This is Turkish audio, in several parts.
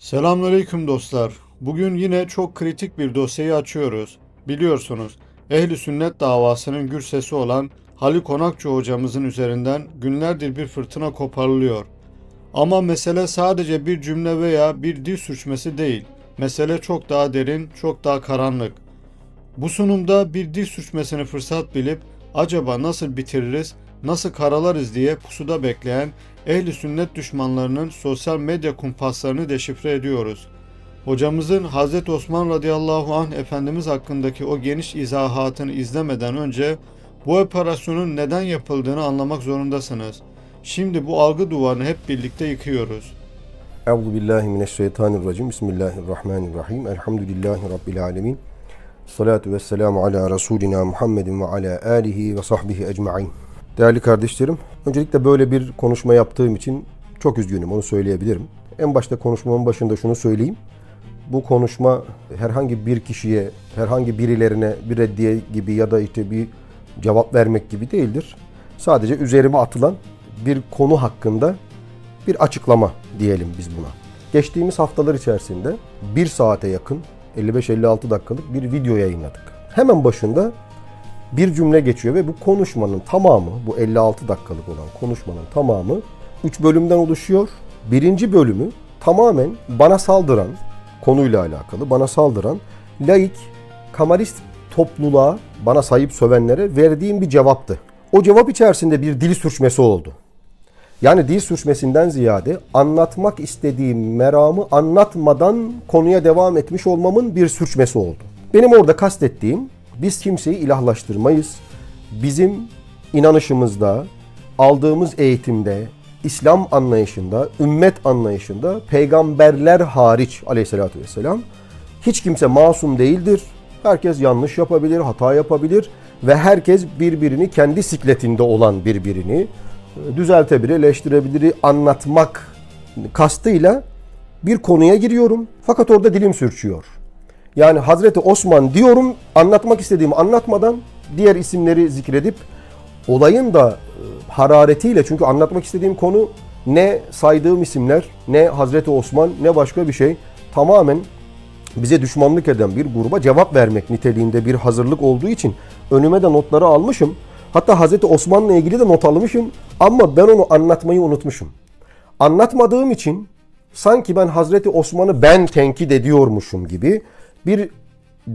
Selamünaleyküm dostlar. Bugün yine çok kritik bir dosyayı açıyoruz. Biliyorsunuz Ehli Sünnet davasının gür sesi olan Halil Konakçı hocamızın üzerinden günlerdir bir fırtına koparılıyor. Ama mesele sadece bir cümle veya bir dil sürçmesi değil. Mesele çok daha derin, çok daha karanlık. Bu sunumda bir dil sürçmesini fırsat bilip acaba nasıl bitiririz, nasıl karalarız diye pusuda bekleyen ehli sünnet düşmanlarının sosyal medya kumpaslarını deşifre ediyoruz. Hocamızın Hz. Osman radıyallahu anh Efendimiz hakkındaki o geniş izahatını izlemeden önce bu operasyonun neden yapıldığını anlamak zorundasınız. Şimdi bu algı duvarını hep birlikte yıkıyoruz. Euzu billahi mineşşeytanirracim. Bismillahirrahmanirrahim. Elhamdülillahi rabbil alamin. Salatu vesselamu ala Resulina Muhammedin ve ala alihi ve sahbihi ecmaîn. Değerli kardeşlerim, öncelikle böyle bir konuşma yaptığım için çok üzgünüm, onu söyleyebilirim. En başta konuşmamın başında şunu söyleyeyim. Bu konuşma herhangi bir kişiye, herhangi birilerine bir reddiye gibi ya da işte bir cevap vermek gibi değildir. Sadece üzerime atılan bir konu hakkında bir açıklama diyelim biz buna. Geçtiğimiz haftalar içerisinde bir saate yakın 55-56 dakikalık bir video yayınladık. Hemen başında bir cümle geçiyor ve bu konuşmanın tamamı, bu 56 dakikalık olan konuşmanın tamamı 3 bölümden oluşuyor. Birinci bölümü tamamen bana saldıran, konuyla alakalı bana saldıran laik, kamarist topluluğa, bana sayıp sövenlere verdiğim bir cevaptı. O cevap içerisinde bir dil sürçmesi oldu. Yani dil sürçmesinden ziyade anlatmak istediğim meramı anlatmadan konuya devam etmiş olmamın bir sürçmesi oldu. Benim orada kastettiğim biz kimseyi ilahlaştırmayız. Bizim inanışımızda, aldığımız eğitimde, İslam anlayışında, ümmet anlayışında peygamberler hariç aleyhissalatü vesselam hiç kimse masum değildir. Herkes yanlış yapabilir, hata yapabilir ve herkes birbirini kendi sikletinde olan birbirini düzeltebilir, eleştirebilir, anlatmak kastıyla bir konuya giriyorum. Fakat orada dilim sürçüyor. Yani Hazreti Osman diyorum anlatmak istediğimi anlatmadan diğer isimleri zikredip olayın da e, hararetiyle çünkü anlatmak istediğim konu ne saydığım isimler ne Hazreti Osman ne başka bir şey tamamen bize düşmanlık eden bir gruba cevap vermek niteliğinde bir hazırlık olduğu için önüme de notları almışım. Hatta Hazreti Osman'la ilgili de not almışım ama ben onu anlatmayı unutmuşum. Anlatmadığım için sanki ben Hazreti Osman'ı ben tenkit ediyormuşum gibi bir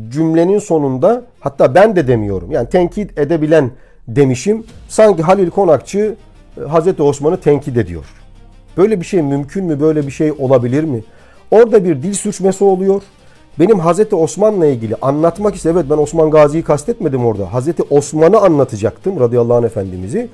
cümlenin sonunda hatta ben de demiyorum. Yani tenkit edebilen demişim. Sanki Halil Konakçı e, Hazreti Osman'ı tenkit ediyor. Böyle bir şey mümkün mü? Böyle bir şey olabilir mi? Orada bir dil sürçmesi oluyor. Benim Hazreti Osman'la ilgili anlatmak ise evet ben Osman Gazi'yi kastetmedim orada. Hazreti Osman'ı anlatacaktım radıyallahu anh efendimizi.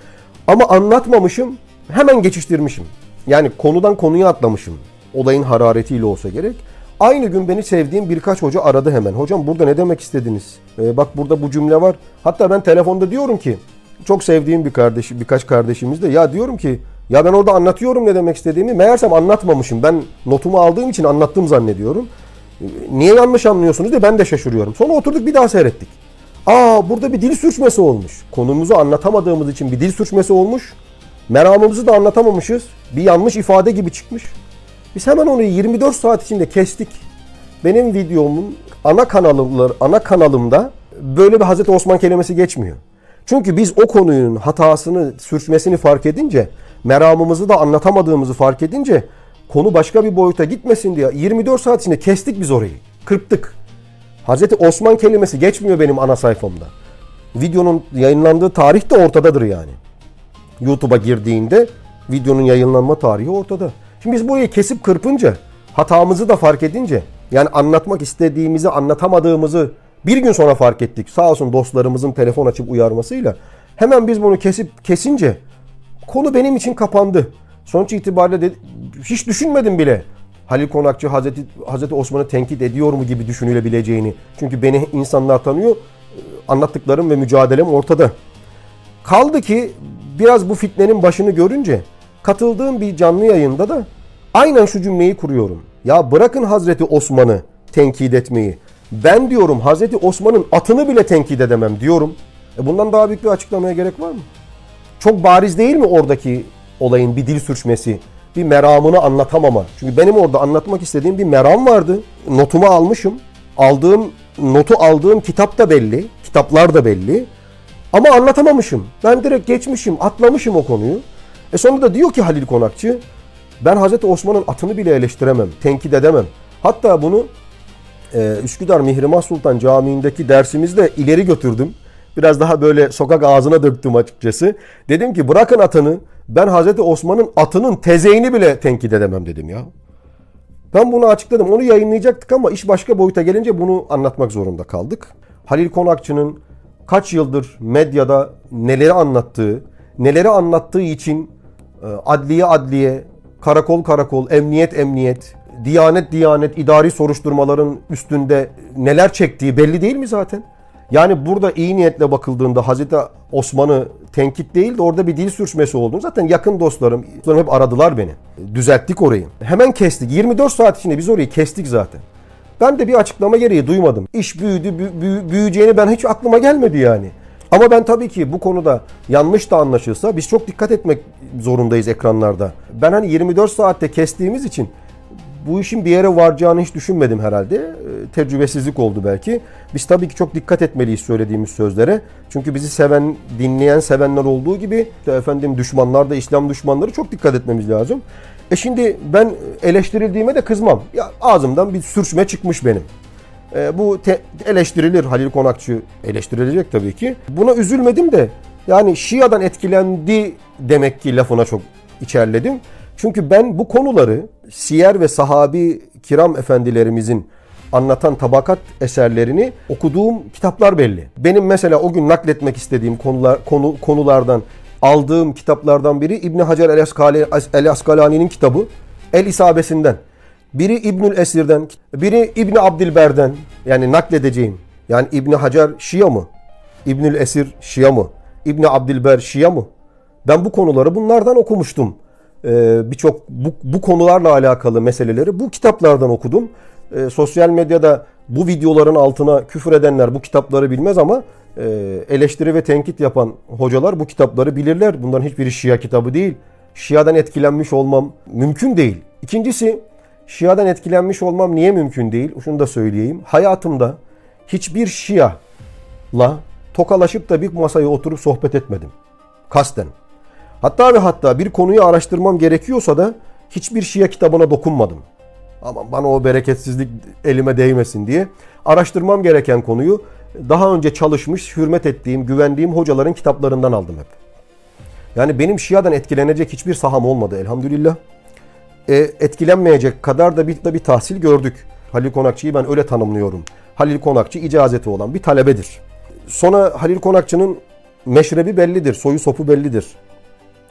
Ama anlatmamışım hemen geçiştirmişim. Yani konudan konuya atlamışım. Olayın hararetiyle olsa gerek. Aynı gün beni sevdiğim birkaç hoca aradı hemen. Hocam burada ne demek istediniz? Ee, bak burada bu cümle var. Hatta ben telefonda diyorum ki çok sevdiğim bir kardeş, birkaç kardeşimiz de ya diyorum ki ya ben orada anlatıyorum ne demek istediğimi. Meğersem anlatmamışım. Ben notumu aldığım için anlattım zannediyorum. Ee, Niye yanlış anlıyorsunuz diye ben de şaşırıyorum. Sonra oturduk bir daha seyrettik. Aa burada bir dil sürçmesi olmuş. Konumuzu anlatamadığımız için bir dil sürçmesi olmuş. Meramımızı da anlatamamışız. Bir yanlış ifade gibi çıkmış. Biz hemen onu 24 saat içinde kestik. Benim videomun ana kanalımlar, ana kanalımda böyle bir Hazreti Osman kelimesi geçmiyor. Çünkü biz o konunun hatasını, sürçmesini fark edince, meramımızı da anlatamadığımızı fark edince konu başka bir boyuta gitmesin diye 24 saat içinde kestik biz orayı. Kırptık. Hazreti Osman kelimesi geçmiyor benim ana sayfamda. Videonun yayınlandığı tarih de ortadadır yani. YouTube'a girdiğinde videonun yayınlanma tarihi ortada. Şimdi biz burayı kesip kırpınca, hatamızı da fark edince, yani anlatmak istediğimizi anlatamadığımızı bir gün sonra fark ettik. Sağ olsun dostlarımızın telefon açıp uyarmasıyla. Hemen biz bunu kesip kesince konu benim için kapandı. Sonuç itibariyle de, hiç düşünmedim bile. Halil Konakçı Hazreti, Hazreti Osman'ı tenkit ediyor mu gibi düşünülebileceğini. Çünkü beni insanlar tanıyor. Anlattıklarım ve mücadelem ortada. Kaldı ki biraz bu fitnenin başını görünce katıldığım bir canlı yayında da aynen şu cümleyi kuruyorum. Ya bırakın Hazreti Osman'ı tenkit etmeyi. Ben diyorum Hazreti Osman'ın atını bile tenkit edemem diyorum. E bundan daha büyük bir açıklamaya gerek var mı? Çok bariz değil mi oradaki olayın bir dil sürçmesi? bir meramını anlatamama. Çünkü benim orada anlatmak istediğim bir meram vardı. Notumu almışım. Aldığım notu aldığım kitap da belli. Kitaplar da belli. Ama anlatamamışım. Ben direkt geçmişim, atlamışım o konuyu. E sonra da diyor ki Halil Konakçı, ben Hazreti Osman'ın atını bile eleştiremem, tenkit edemem. Hatta bunu e, Üsküdar Mihrimah Sultan Camii'ndeki dersimizde ileri götürdüm. Biraz daha böyle sokak ağzına döktüm açıkçası. Dedim ki bırakın atını, ben Hazreti Osman'ın atının tezeğini bile tenkit edemem dedim ya. Ben bunu açıkladım. Onu yayınlayacaktık ama iş başka boyuta gelince bunu anlatmak zorunda kaldık. Halil Konakçı'nın kaç yıldır medyada neleri anlattığı, neleri anlattığı için adliye adliye, karakol karakol, emniyet emniyet, diyanet diyanet, idari soruşturmaların üstünde neler çektiği belli değil mi zaten? Yani burada iyi niyetle bakıldığında Hazreti Osman'ı tenkit değil de orada bir dil sürçmesi olduğunu zaten yakın dostlarım hep aradılar beni. Düzelttik orayı. Hemen kestik. 24 saat içinde biz orayı kestik zaten. Ben de bir açıklama gereği duymadım. İş büyüdü, bü- büyü- büyüyeceğini ben hiç aklıma gelmedi yani. Ama ben tabii ki bu konuda yanlış da anlaşılsa biz çok dikkat etmek zorundayız ekranlarda. Ben hani 24 saatte kestiğimiz için bu işin bir yere varacağını hiç düşünmedim herhalde. Ee, Tecrübesizlik oldu belki. Biz tabii ki çok dikkat etmeliyiz söylediğimiz sözlere. Çünkü bizi seven, dinleyen, sevenler olduğu gibi işte efendim düşmanlar da İslam düşmanları çok dikkat etmemiz lazım. E şimdi ben eleştirildiğime de kızmam. Ya ağzımdan bir sürçme çıkmış benim. E, bu te- eleştirilir Halil Konakçı eleştirilecek tabii ki. Buna üzülmedim de yani Şia'dan etkilendi demek ki lafına çok içerledim. Çünkü ben bu konuları siyer ve sahabi kiram efendilerimizin anlatan tabakat eserlerini okuduğum kitaplar belli. Benim mesela o gün nakletmek istediğim konular konu konulardan aldığım kitaplardan biri İbn Hacer el Asqali- el Askalani'nin kitabı El İsabesinden. Biri İbnül Esir'den, biri İbni Abdilber'den yani nakledeceğim. Yani İbni Hacer Şia mı? İbnül Esir Şia mı? İbni Abdilber Şia mı? Ben bu konuları bunlardan okumuştum. Ee, Birçok bu, bu konularla alakalı meseleleri bu kitaplardan okudum. Ee, sosyal medyada bu videoların altına küfür edenler bu kitapları bilmez ama e, eleştiri ve tenkit yapan hocalar bu kitapları bilirler. Bunların hiçbiri Şia kitabı değil. Şia'dan etkilenmiş olmam mümkün değil. İkincisi Şia'dan etkilenmiş olmam niye mümkün değil? Şunu da söyleyeyim. Hayatımda hiçbir Şia'la tokalaşıp da bir masaya oturup sohbet etmedim. Kasten. Hatta ve hatta bir konuyu araştırmam gerekiyorsa da hiçbir Şia kitabına dokunmadım. Ama bana o bereketsizlik elime değmesin diye araştırmam gereken konuyu daha önce çalışmış, hürmet ettiğim, güvendiğim hocaların kitaplarından aldım hep. Yani benim Şia'dan etkilenecek hiçbir saham olmadı elhamdülillah. E, etkilenmeyecek kadar da bir, da bir tahsil gördük. Halil Konakçı'yı ben öyle tanımlıyorum. Halil Konakçı icazeti olan bir talebedir. Sonra Halil Konakçı'nın meşrebi bellidir, soyu sopu bellidir.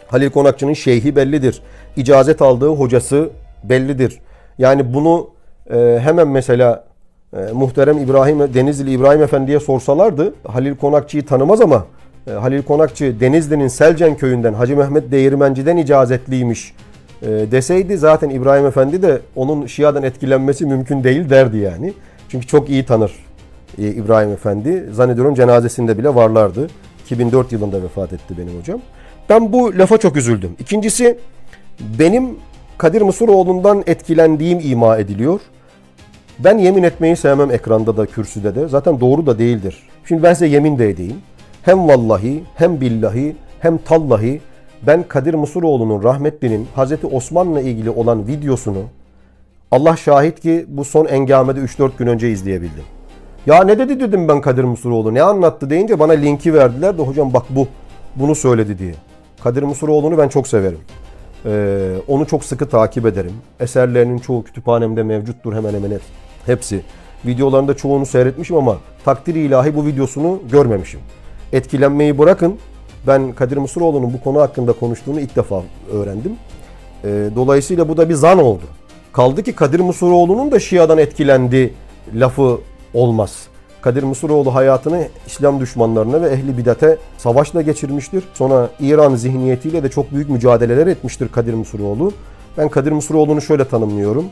Halil Konakçı'nın şeyhi bellidir. İcazet aldığı hocası bellidir. Yani bunu e, hemen mesela e, muhterem İbrahim Denizli İbrahim Efendi'ye sorsalardı Halil Konakçı'yı tanımaz ama e, Halil Konakçı Denizli'nin Selcen köyünden Hacı Mehmet Değirmenci'den icazetliymiş e, deseydi zaten İbrahim Efendi de onun Şia'dan etkilenmesi mümkün değil derdi yani. Çünkü çok iyi tanır e, İbrahim Efendi. Zannediyorum cenazesinde bile varlardı. 2004 yılında vefat etti benim hocam. Ben bu lafa çok üzüldüm. İkincisi benim Kadir Mısıroğlu'ndan etkilendiğim ima ediliyor. Ben yemin etmeyi sevmem ekranda da kürsüde de. Zaten doğru da değildir. Şimdi ben size yemin de edeyim. Hem vallahi hem billahi hem tallahi ben Kadir Mısıroğlu'nun rahmetlinin Hazreti Osman'la ilgili olan videosunu Allah şahit ki bu son engamede 3-4 gün önce izleyebildim. Ya ne dedi dedim ben Kadir Mısıroğlu ne anlattı deyince bana linki verdiler de hocam bak bu bunu söyledi diye. Kadir Mısıroğlu'nu ben çok severim. Ee, onu çok sıkı takip ederim. Eserlerinin çoğu kütüphanemde mevcuttur hemen hemen hep- hepsi. Videolarında çoğunu seyretmişim ama takdiri ilahi bu videosunu görmemişim. Etkilenmeyi bırakın. Ben Kadir Mısıroğlu'nun bu konu hakkında konuştuğunu ilk defa öğrendim. Ee, dolayısıyla bu da bir zan oldu. Kaldı ki Kadir Mısıroğlu'nun da Şia'dan etkilendi lafı olmaz. Kadir Mısıroğlu hayatını İslam düşmanlarına ve ehli bidate savaşla geçirmiştir. Sonra İran zihniyetiyle de çok büyük mücadeleler etmiştir Kadir Mısıroğlu. Ben Kadir Mısıroğlu'nu şöyle tanımlıyorum.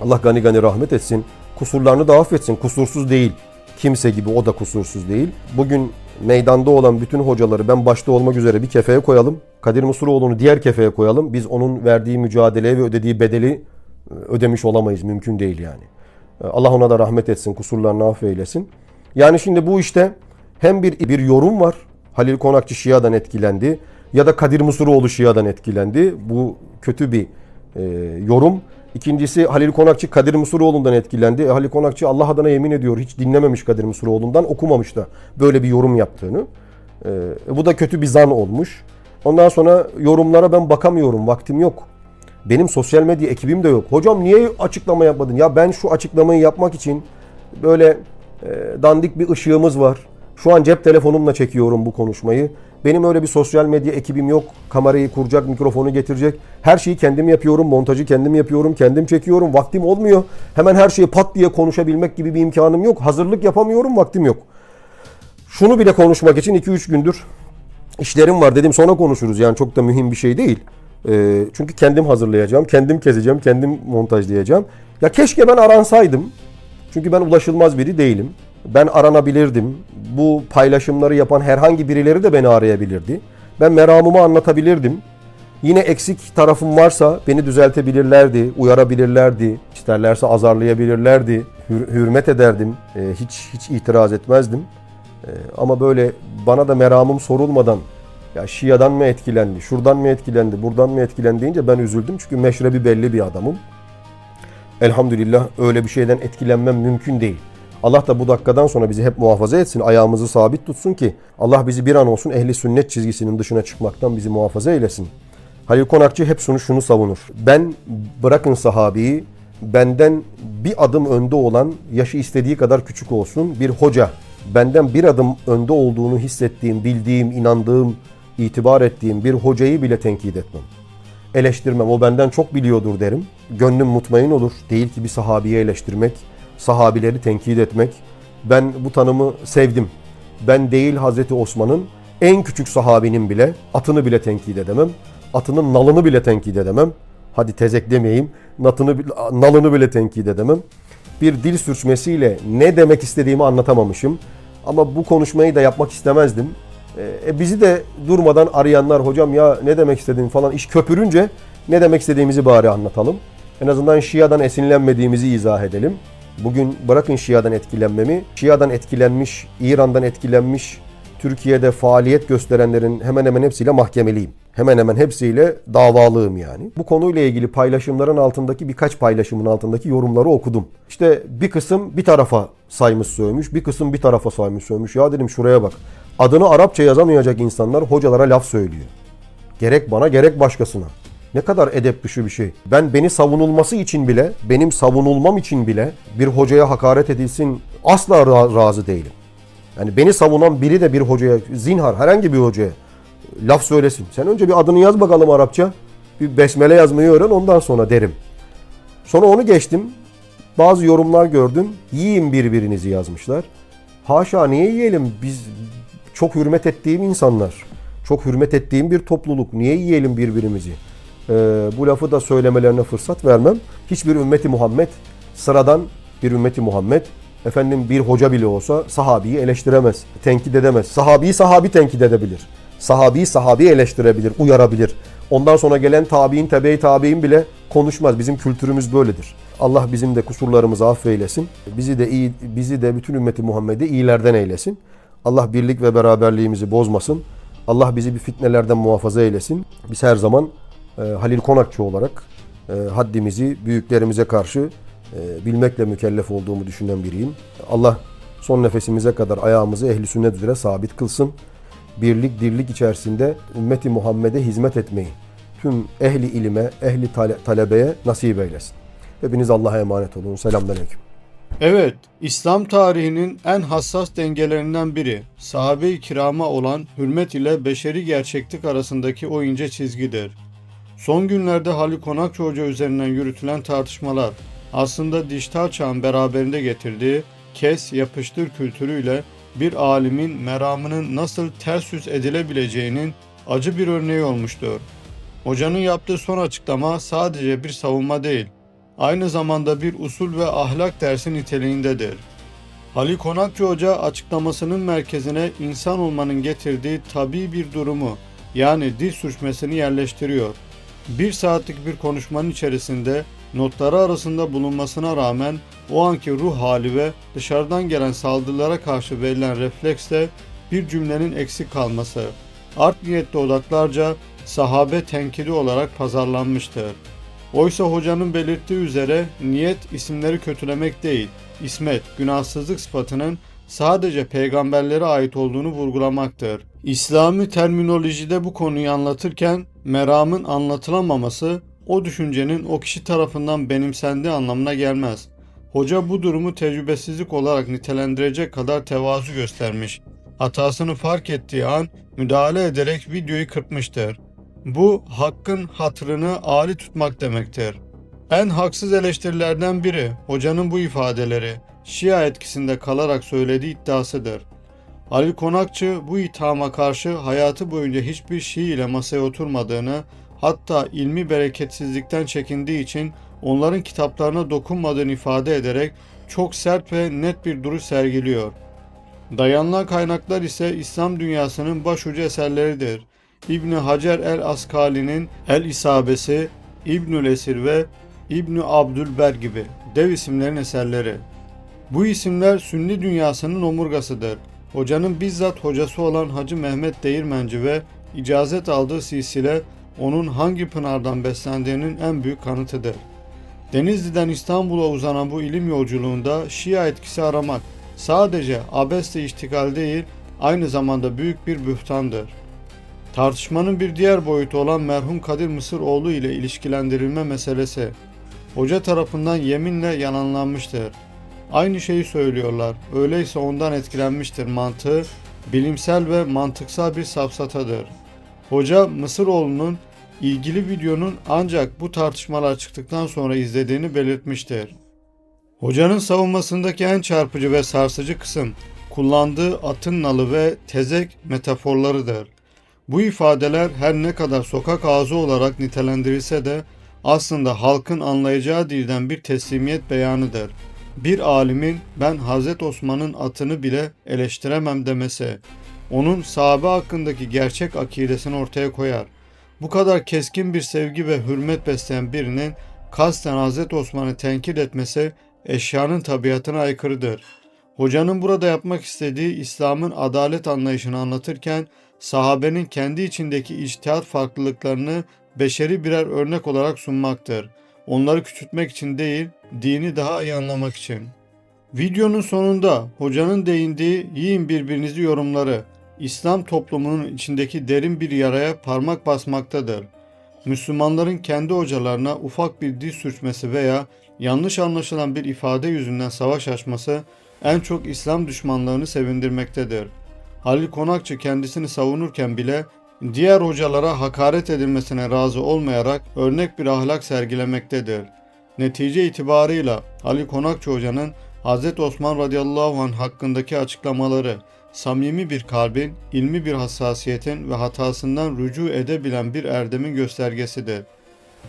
Allah gani gani rahmet etsin. Kusurlarını da affetsin. Kusursuz değil. Kimse gibi o da kusursuz değil. Bugün meydanda olan bütün hocaları ben başta olmak üzere bir kefeye koyalım. Kadir Musuroğlu'nu diğer kefeye koyalım. Biz onun verdiği mücadeleye ve ödediği bedeli e, ödemiş olamayız. Mümkün değil yani. E, Allah ona da rahmet etsin, kusurlarını affeylesin. Yani şimdi bu işte hem bir bir yorum var. Halil Konakçı Şia'dan etkilendi ya da Kadir Musuroğlu Şia'dan etkilendi. Bu kötü bir e, yorum. İkincisi Halil Konakçı Kadir Musuroğlu'ndan etkilendi. E, Halil Konakçı Allah adına yemin ediyor hiç dinlememiş Kadir Musuroğlu'ndan okumamış da böyle bir yorum yaptığını. E, bu da kötü bir zan olmuş. Ondan sonra yorumlara ben bakamıyorum vaktim yok. Benim sosyal medya ekibim de yok. Hocam niye açıklama yapmadın? Ya ben şu açıklamayı yapmak için böyle e, dandik bir ışığımız var. Şu an cep telefonumla çekiyorum bu konuşmayı. Benim öyle bir sosyal medya ekibim yok. Kamerayı kuracak, mikrofonu getirecek. Her şeyi kendim yapıyorum. Montajı kendim yapıyorum. Kendim çekiyorum. Vaktim olmuyor. Hemen her şeyi pat diye konuşabilmek gibi bir imkanım yok. Hazırlık yapamıyorum. Vaktim yok. Şunu bile konuşmak için 2-3 gündür işlerim var dedim sonra konuşuruz. Yani çok da mühim bir şey değil. Ee, çünkü kendim hazırlayacağım, kendim keseceğim, kendim montajlayacağım. Ya keşke ben aransaydım. Çünkü ben ulaşılmaz biri değilim. Ben aranabilirdim. Bu paylaşımları yapan herhangi birileri de beni arayabilirdi. Ben meramımı anlatabilirdim. Yine eksik tarafım varsa beni düzeltebilirlerdi, uyarabilirlerdi, isterlerse azarlayabilirlerdi, hür- hürmet ederdim, Ee, hiç hiç itiraz etmezdim. Ee, ama böyle bana da meramım sorulmadan ya Şia'dan mı etkilendi, şuradan mı etkilendi, buradan mı etkilendi deyince ben üzüldüm. Çünkü meşrebi belli bir adamım. Elhamdülillah öyle bir şeyden etkilenmem mümkün değil. Allah da bu dakikadan sonra bizi hep muhafaza etsin, ayağımızı sabit tutsun ki Allah bizi bir an olsun ehli sünnet çizgisinin dışına çıkmaktan bizi muhafaza eylesin. Halil Konakçı hep şunu şunu savunur. Ben bırakın sahabeyi benden bir adım önde olan yaşı istediği kadar küçük olsun bir hoca benden bir adım önde olduğunu hissettiğim, bildiğim, inandığım, itibar ettiğim bir hocayı bile tenkit etmem. Eleştirmem. O benden çok biliyordur derim. Gönlüm mutmain olur. Değil ki bir sahabiyi eleştirmek, sahabileri tenkit etmek. Ben bu tanımı sevdim. Ben değil Hazreti Osman'ın en küçük sahabinin bile atını bile tenkit edemem. Atının nalını bile tenkit edemem. Hadi tezek demeyeyim. Natını, nalını bile tenkit edemem. Bir dil sürçmesiyle ne demek istediğimi anlatamamışım. Ama bu konuşmayı da yapmak istemezdim. E, bizi de durmadan arayanlar hocam ya ne demek istediğin falan iş köpürünce ne demek istediğimizi bari anlatalım. En azından Şia'dan esinlenmediğimizi izah edelim. Bugün bırakın Şia'dan etkilenmemi, Şia'dan etkilenmiş, İran'dan etkilenmiş, Türkiye'de faaliyet gösterenlerin hemen hemen hepsiyle mahkemeliyim. Hemen hemen hepsiyle davalığım yani. Bu konuyla ilgili paylaşımların altındaki birkaç paylaşımın altındaki yorumları okudum. İşte bir kısım bir tarafa saymış sövmüş, bir kısım bir tarafa saymış sövmüş. Ya dedim şuraya bak. Adını Arapça yazamayacak insanlar hocalara laf söylüyor. Gerek bana gerek başkasına. Ne kadar edep dışı bir şey. Ben beni savunulması için bile, benim savunulmam için bile bir hocaya hakaret edilsin asla ra- razı değilim. Yani beni savunan biri de bir hocaya, zinhar herhangi bir hocaya laf söylesin. Sen önce bir adını yaz bakalım Arapça. Bir besmele yazmayı öğren ondan sonra derim. Sonra onu geçtim. Bazı yorumlar gördüm. Yiyin birbirinizi yazmışlar. Haşa niye yiyelim? Biz çok hürmet ettiğim insanlar. Çok hürmet ettiğim bir topluluk. Niye yiyelim birbirimizi? Ee, bu lafı da söylemelerine fırsat vermem. Hiçbir ümmeti Muhammed sıradan bir ümmeti Muhammed efendim bir hoca bile olsa sahabiyi eleştiremez, tenkit edemez. Sahabiyi sahabi tenkit edebilir. Sahabiyi sahabi eleştirebilir, uyarabilir. Ondan sonra gelen tabi'in, tebe-i tabi'in bile konuşmaz. Bizim kültürümüz böyledir. Allah bizim de kusurlarımızı affeylesin. Bizi de iyi, bizi de bütün ümmeti Muhammed'i iyilerden eylesin. Allah birlik ve beraberliğimizi bozmasın. Allah bizi bir fitnelerden muhafaza eylesin. Biz her zaman e, Halil Konakçı olarak e, haddimizi büyüklerimize karşı e, bilmekle mükellef olduğumu düşünen biriyim. Allah son nefesimize kadar ayağımızı ehli sünnet üzere sabit kılsın. Birlik, dirlik içerisinde ümmeti Muhammed'e hizmet etmeyi tüm ehli ilime, ehli tale- talebeye nasip eylesin. Hepiniz Allah'a emanet olun. Selamünaleyküm. Evet, İslam tarihinin en hassas dengelerinden biri, sahabe-i kirama olan hürmet ile beşeri gerçeklik arasındaki o ince çizgidir. Son günlerde Halil Konakçı Hoca üzerinden yürütülen tartışmalar, aslında dijital çağın beraberinde getirdiği kes yapıştır kültürüyle bir alimin meramının nasıl ters yüz edilebileceğinin acı bir örneği olmuştur. Hocanın yaptığı son açıklama sadece bir savunma değil, aynı zamanda bir usul ve ahlak dersi niteliğindedir. Ali Konakçı Hoca açıklamasının merkezine insan olmanın getirdiği tabii bir durumu yani dil sürçmesini yerleştiriyor. Bir saatlik bir konuşmanın içerisinde notları arasında bulunmasına rağmen o anki ruh hali ve dışarıdan gelen saldırılara karşı verilen refleksle bir cümlenin eksik kalması, art niyetli odaklarca sahabe tenkidi olarak pazarlanmıştır. Oysa hocanın belirttiği üzere niyet isimleri kötülemek değil, ismet, günahsızlık sıfatının sadece peygamberlere ait olduğunu vurgulamaktır. İslami terminolojide bu konuyu anlatırken meramın anlatılamaması o düşüncenin o kişi tarafından benimsendiği anlamına gelmez. Hoca bu durumu tecrübesizlik olarak nitelendirecek kadar tevazu göstermiş. Hatasını fark ettiği an müdahale ederek videoyu kırpmıştır. Bu hakkın hatırını âli tutmak demektir. En haksız eleştirilerden biri hocanın bu ifadeleri Şia etkisinde kalarak söylediği iddiasıdır. Ali Konakçı bu ithama karşı hayatı boyunca hiçbir Şii ile masaya oturmadığını, hatta ilmi bereketsizlikten çekindiği için onların kitaplarına dokunmadığını ifade ederek çok sert ve net bir duruş sergiliyor. Dayanılan kaynaklar ise İslam dünyasının başucu eserleridir. İbni Hacer el-Askali'nin El-İsabesi, İbnül Esir ve İbni Abdülber gibi dev isimlerin eserleri. Bu isimler Sünni dünyasının omurgasıdır. Hocanın bizzat hocası olan Hacı Mehmet Değirmenci ve icazet aldığı silsile onun hangi pınardan beslendiğinin en büyük kanıtıdır. Denizli'den İstanbul'a uzanan bu ilim yolculuğunda Şia etkisi aramak sadece abesle iştigal değil, aynı zamanda büyük bir bühtandır. Tartışmanın bir diğer boyutu olan merhum Kadir Mısıroğlu ile ilişkilendirilme meselesi. Hoca tarafından yeminle yalanlanmıştır. Aynı şeyi söylüyorlar. Öyleyse ondan etkilenmiştir mantığı, bilimsel ve mantıksal bir safsatadır. Hoca Mısıroğlu'nun ilgili videonun ancak bu tartışmalar çıktıktan sonra izlediğini belirtmiştir. Hocanın savunmasındaki en çarpıcı ve sarsıcı kısım kullandığı atın nalı ve tezek metaforlarıdır. Bu ifadeler her ne kadar sokak ağzı olarak nitelendirilse de aslında halkın anlayacağı dilden bir teslimiyet beyanıdır. Bir alimin ben Hazreti Osman'ın atını bile eleştiremem demesi, onun sahabe hakkındaki gerçek akidesini ortaya koyar. Bu kadar keskin bir sevgi ve hürmet besleyen birinin kasten Hazreti Osman'ı tenkit etmesi eşyanın tabiatına aykırıdır. Hocanın burada yapmak istediği İslam'ın adalet anlayışını anlatırken sahabenin kendi içindeki içtihat farklılıklarını beşeri birer örnek olarak sunmaktır. Onları küçültmek için değil, dini daha iyi anlamak için. Videonun sonunda hocanın değindiği yiyin birbirinizi yorumları İslam toplumunun içindeki derin bir yaraya parmak basmaktadır. Müslümanların kendi hocalarına ufak bir dil sürçmesi veya yanlış anlaşılan bir ifade yüzünden savaş açması en çok İslam düşmanlarını sevindirmektedir. Halil Konakçı kendisini savunurken bile diğer hocalara hakaret edilmesine razı olmayarak örnek bir ahlak sergilemektedir. Netice itibarıyla Ali Konakçı Hoca'nın Hz. Osman radıyallahu anh hakkındaki açıklamaları samimi bir kalbin, ilmi bir hassasiyetin ve hatasından rücu edebilen bir erdemin göstergesidir.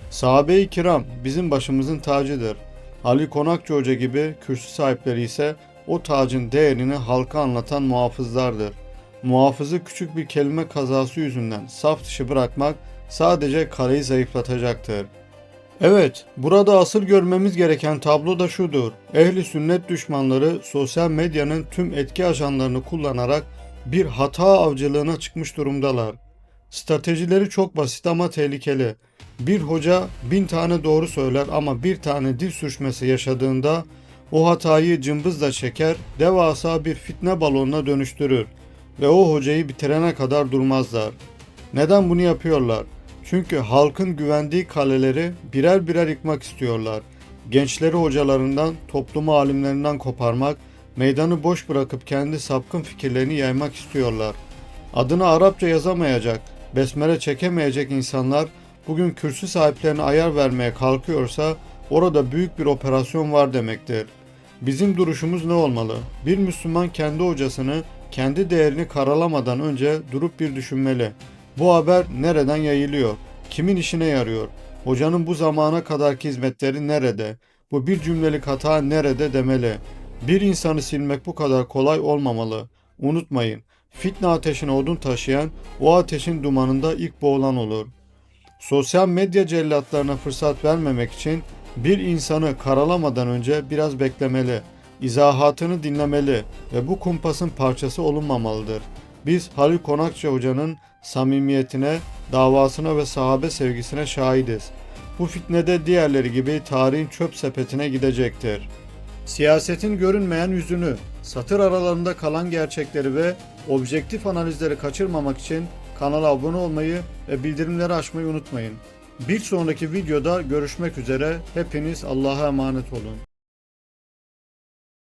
Sahabe-i kiram bizim başımızın tacıdır. Ali Konakçı Hoca gibi kürsü sahipleri ise o tacın değerini halka anlatan muhafızlardır. Muhafızı küçük bir kelime kazası yüzünden saf dışı bırakmak sadece kaleyi zayıflatacaktır. Evet, burada asıl görmemiz gereken tablo da şudur. Ehli sünnet düşmanları sosyal medyanın tüm etki ajanlarını kullanarak bir hata avcılığına çıkmış durumdalar. Stratejileri çok basit ama tehlikeli. Bir hoca bin tane doğru söyler ama bir tane dil sürçmesi yaşadığında o hatayı cımbızla çeker, devasa bir fitne balonuna dönüştürür ve o hocayı bitirene kadar durmazlar. Neden bunu yapıyorlar? Çünkü halkın güvendiği kaleleri birer birer yıkmak istiyorlar. Gençleri hocalarından, toplumu alimlerinden koparmak, meydanı boş bırakıp kendi sapkın fikirlerini yaymak istiyorlar. Adını Arapça yazamayacak, besmele çekemeyecek insanlar bugün kürsü sahiplerine ayar vermeye kalkıyorsa orada büyük bir operasyon var demektir. Bizim duruşumuz ne olmalı? Bir Müslüman kendi hocasını, kendi değerini karalamadan önce durup bir düşünmeli. Bu haber nereden yayılıyor? Kimin işine yarıyor? Hocanın bu zamana kadarki hizmetleri nerede? Bu bir cümlelik hata nerede demeli? Bir insanı silmek bu kadar kolay olmamalı. Unutmayın, fitne ateşine odun taşıyan o ateşin dumanında ilk boğulan olur. Sosyal medya cellatlarına fırsat vermemek için bir insanı karalamadan önce biraz beklemeli, izahatını dinlemeli ve bu kumpasın parçası olunmamalıdır. Biz Halil Konakçı Hoca'nın samimiyetine, davasına ve sahabe sevgisine şahidiz. Bu fitnede diğerleri gibi tarihin çöp sepetine gidecektir. Siyasetin görünmeyen yüzünü, satır aralarında kalan gerçekleri ve objektif analizleri kaçırmamak için kanala abone olmayı ve bildirimleri açmayı unutmayın. Bir sonraki videoda görüşmek üzere. Hepiniz Allah'a emanet olun.